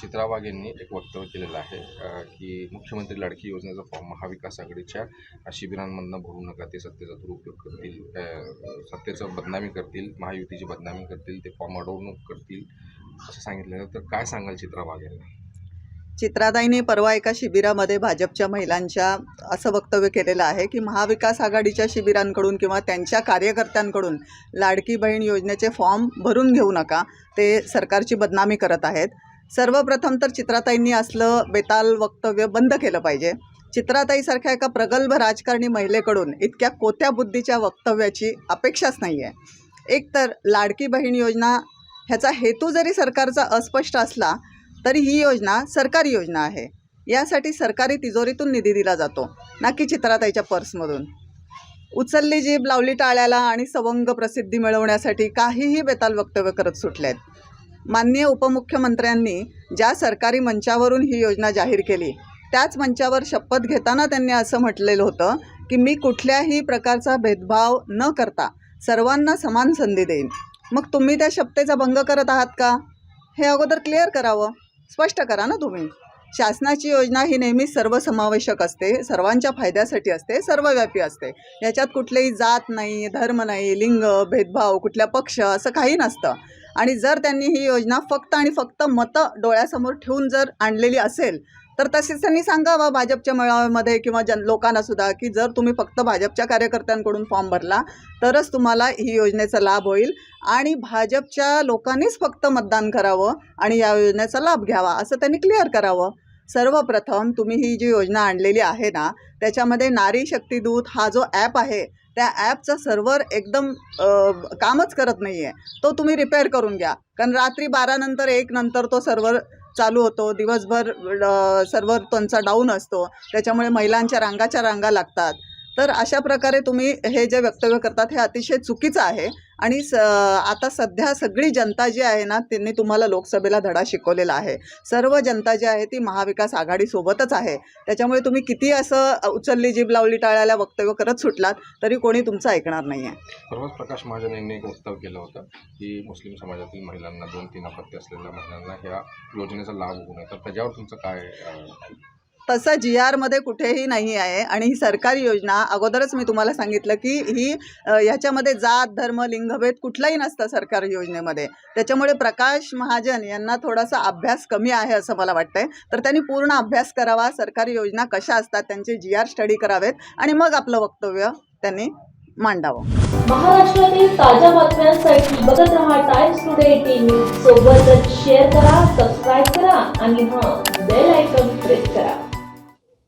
चित्रा वाघ यांनी एक वक्तव्य केलेलं आहे की मुख्यमंत्री लाडकी योजनेचा फॉर्म महाविकास आघाडीच्या शिबिरांमधनं भरू नका ते सत्तेचा दुरुपयोग करतील सत्तेचं बदनामी करतील महायुतीची बदनामी करतील ते फॉर्म अडवणूक करतील असं सांगितलं तर काय सांगाल चित्रा वाघ यांना? चित्राताईने परवा एका शिबिरामध्ये भाजपच्या महिलांच्या असं वक्तव्य केलेलं आहे की महाविकास आघाडीच्या शिबिरांकडून किंवा त्यांच्या कार्यकर्त्यांकडून लाडकी बहीण योजनेचे फॉर्म भरून घेऊ नका ते सरकारची बदनामी करत आहेत. सर्वप्रथम तर चित्राताईंनी असलं बेताल वक्तव्य बंद केलं पाहिजे. चित्राताईसारख्या एका प्रगल्भ राजकारणी महिलेकडून इतक्या कोत्या बुद्धीच्या वक्तव्याची अपेक्षाच नाही आहे एक तर लाडकी बहीण योजना ह्याचा हेतू जरी सरकारचा अस्पष्ट असला तरी ही योजना सरकारी योजना आहे. यासाठी सरकारी तिजोरीतून निधी दिला जातो ना की चित्राताईच्या पर्समधून. उचलली जीभ लावली टाळ्याला आणि सवंग प्रसिद्धी मिळवण्यासाठी काहीही बेताल वक्तव्य करत सुटले आहेत माननीय उपमुख्यमंत्र्यांनी ज्या सरकारी मंचावरून ही योजना जाहीर केली त्याच मंचावर शपथ घेताना त्यांनी असं म्हटलेलं होतं की मी कुठल्याही प्रकारचा भेदभाव न करता सर्वांना समान संधी देईन. मग तुम्ही त्या शपथेचा भंग करत आहात का? हे अगोदर क्लिअर करावं. स्पष्ट करा ना तुम्ही. शासनाची योजना ही नेहमीच सर्वसमावेशक असते सर्वांच्या फायद्यासाठी असते सर्वव्यापी असते. याच्यात कुठलेही जात नाही धर्म नाही लिंग भेदभाव कुठल्या पक्ष असं काही नसतं. आणि जर त्यांनी ही योजना फक्त आणि फक्त मतं डोळ्यासमोर ठेवून जर आणलेली असेल तर तसेच त्यांनी सांगावं भाजपच्या मेळाव्यामध्ये किंवा जन लोकांना सुद्धा की जर तुम्ही फक्त भाजपच्या कार्यकर्त्यांकडून फॉर्म भरला तरच तुम्हाला ही योजनेचा लाभ होईल. आणि भाजपच्या लोकांनीच फक्त मतदान करावं आणि या योजनेचा लाभ घ्यावा असं त्यांनी क्लिअर करावं. सर्वप्रथम तुम्ही ही जी योजना आणलेली आहे ना त्याच्यामध्ये नारी शक्ती दूत हा जो ॲप आहे त्या ॲपचा सर्व्हर एकदम कामच करत नाही आहे तो तुम्ही रिपेअर करून घ्या. कारण रात्री बारानंतर एक नंतर तो सर्व्हर चालू होतो. दिवसभर सर्व्हर त्यांचा डाऊन असतो. त्याच्यामुळे महिलांच्या रांगाच्या रांगा लागतात. तर अशा प्रकारे तुम्ही हे जे वक्तव्य करतात हे अतिशय चुकीचं आहे. आणि स आता सध्या सगळी जनता जी आहे ना त्यांनी तुम्हाला लोकसभेला धडा शिकवलेला आहे. सर्व जनता जी आहे ती महाविकास आघाडीसोबतच आहे. त्याच्यामुळे तुम्ही किती असं उचलली जीभ लावली टाळ्याला वक्तव्य करत सुटलात तरी कोणी तुमचं ऐकणार नाही आहे परवाच प्रकाश महाजन यांनी एक वक्तव्य केलं होतं की मुस्लिम समाजातील महिलांना दोन तीन अपत्य असलेल्या महिलांना ह्या योजनेचा लाभ होऊ नये. तर त्याच्यावर तुमचं काय तसं जी आरमध्ये कुठेही नाही आहे. आणि ही सरकारी योजना अगोदरच मी तुम्हाला सांगितलं की ही ह्याच्यामध्ये जात धर्म लिंगभेद कुठलाही नसतं सरकारी योजनेमध्ये. त्याच्यामुळे प्रकाश महाजन यांना थोडासा अभ्यास कमी आहे असं मला वाटतंय. तर त्यांनी पूर्ण अभ्यास करावा सरकारी योजना कशा असतात त्यांचे जी आर स्टडी करावेत आणि मग आपलं वक्तव्य त्यांनी मांडावं. महाराष्ट्रातील ताज्या बातम्यांसाठी बघत रहा टाइम्स टुडे टीव्ही सोबतच शेअर करा सबस्क्राईब करा आणि हां बेल आयकॉन